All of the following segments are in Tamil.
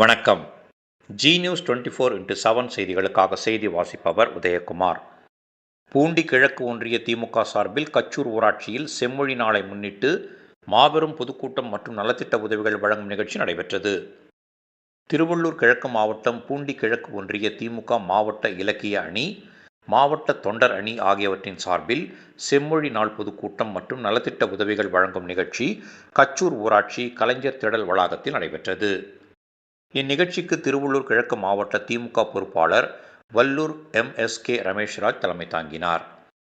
வணக்கம். Zee news twenty four into seven செய்திகளுக்காக செய்தி வாசிப்பவர் உதயகுமார். பூண்டி கிழக்கு ஒன்றிய திமுக சார்பில் கச்சூர் ஊராட்சியில் செம்மொழி நாளை முன்னிட்டு மாபெரும் பொதுக்கூட்டம் மற்றும் நலத்திட்ட உதவிகள் வழங்கும் நிகழ்ச்சி நடைபெற்றது. திருவள்ளூர் கிழக்கு மாவட்டம் பூண்டி கிழக்கு ஒன்றிய திமுக மாவட்ட இலக்கிய அணி மாவட்ட தொண்டர் அணி ஆகியவற்றின் சார்பில் செம்மொழி நாள் பொதுக்கூட்டம் மற்றும் நலத்திட்ட உதவிகள் வழங்கும் நிகழ்ச்சி கச்சூர் ஊராட்சி கலைஞர் திடல் வளாகத்தில் நடைபெற்றது. இந்நிகழ்ச்சிக்கு திருவள்ளூர் கிழக்கு மாவட்ட திமுக பொறுப்பாளர் Vallur M. S. K. Rameshraj தலைமை தாங்கினார்.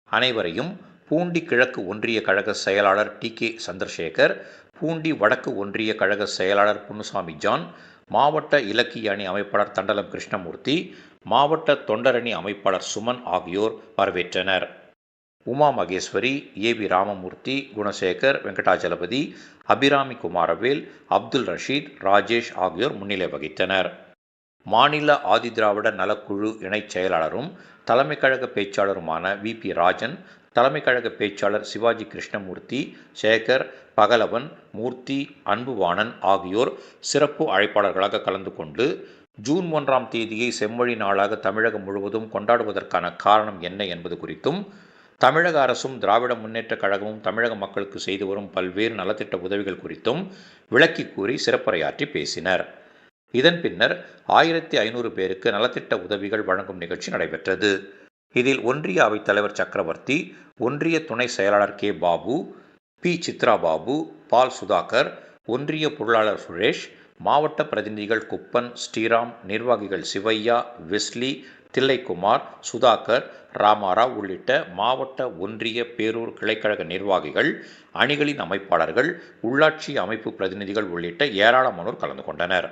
அனைவரையும் பூண்டி கிழக்கு ஒன்றிய கழக செயலாளர் டி. கே. சந்திரசேகர் பூண்டி வடக்கு ஒன்றிய கழக செயலாளர் புன்னுசாமி ஜான் மாவட்ட இலக்கிய அணி அமைப்பாளர் தண்டலம் கிருஷ்ணமூர்த்தி மாவட்ட தொண்டரணி அமைப்பாளர் சுமன் ஆகியோர் வரவேற்றனர். உமா மகேஸ்வரி ஏ வி ராமமூர்த்தி குணசேகர் வெங்கடாஜலபதி அபிராமி குமாரவேல் அப்துல் ரஷீத் ராஜேஷ் ஆகியோர் முன்னிலை வகித்தனர். மாநில ஆதிதிராவிட நலக்குழு இணைச் செயலாளரும் தலைமை கழக பேச்சாளருமான வி. பி. ராஜன் தலைமை கழக பேச்சாளர் சிவாஜி கிருஷ்ணமூர்த்தி சேகர் பகலவன் மூர்த்தி அன்புவாணன் ஆகியோர் சிறப்பு அழைப்பாளர்களாக கலந்து கொண்டு ஜூன் ஒன்றாம் தேதியை செம்மொழி நாளாக தமிழகம் முழுவதும் கொண்டாடுவதற்கான காரணம் என்ன என்பது குறித்தும் தமிழக அரசும் திராவிட முன்னேற்றக் கழகமும் தமிழக மக்களுக்கு செய்து வரும் பல்வேறு நலத்திட்ட உதவிகள் குறித்தும் விளக்கி கூறி சிறப்புரையாற்றி பேசினர். இதன் பின்னர் ஆயிரத்தி ஐநூறு பேருக்கு நலத்திட்ட உதவிகள் வழங்கும் நிகழ்ச்சி நடைபெற்றது. இதில் ஒன்றிய அவைத்தலைவர் சக்கரவர்த்தி ஒன்றிய துணை செயலாளர் K. Babu P. Chitra Babu Paul Sudhakar ஒன்றிய பொருளாளர் சுரேஷ் மாவட்ட பிரதிநிதிகள் குப்பன் ஸ்ரீராம் நிர்வாகிகள் சிவையா வெஸ்லி தில்லைக்குமார் சுதாகர் ராமாராவ் உள்ளிட்ட மாவட்ட ஒன்றிய பேரூர் கிளைக்கழக நிர்வாகிகள் அணிகளின் அமைப்பாளர்கள் உள்ளாட்சி அமைப்பு பிரதிநிதிகள் உள்ளிட்ட ஏராளமானோர் கலந்து கொண்டனர்.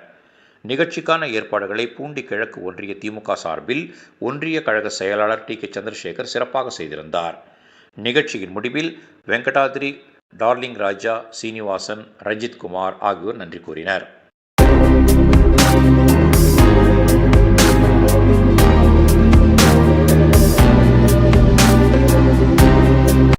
நிகழ்ச்சிக்கான ஏற்பாடுகளை பூண்டி கிழக்கு ஒன்றிய திமுக சார்பில் ஒன்றிய கழக செயலாளர் டி. கே. சந்திரசேகர் சிறப்பாக செய்திருந்தார். நிகழ்ச்சியின் முடிவில் வெங்கடாதிரி டார்லிங் ராஜா சீனிவாசன் ரஞ்சித் குமார் ஆகியோர் நன்றி கூறினர்.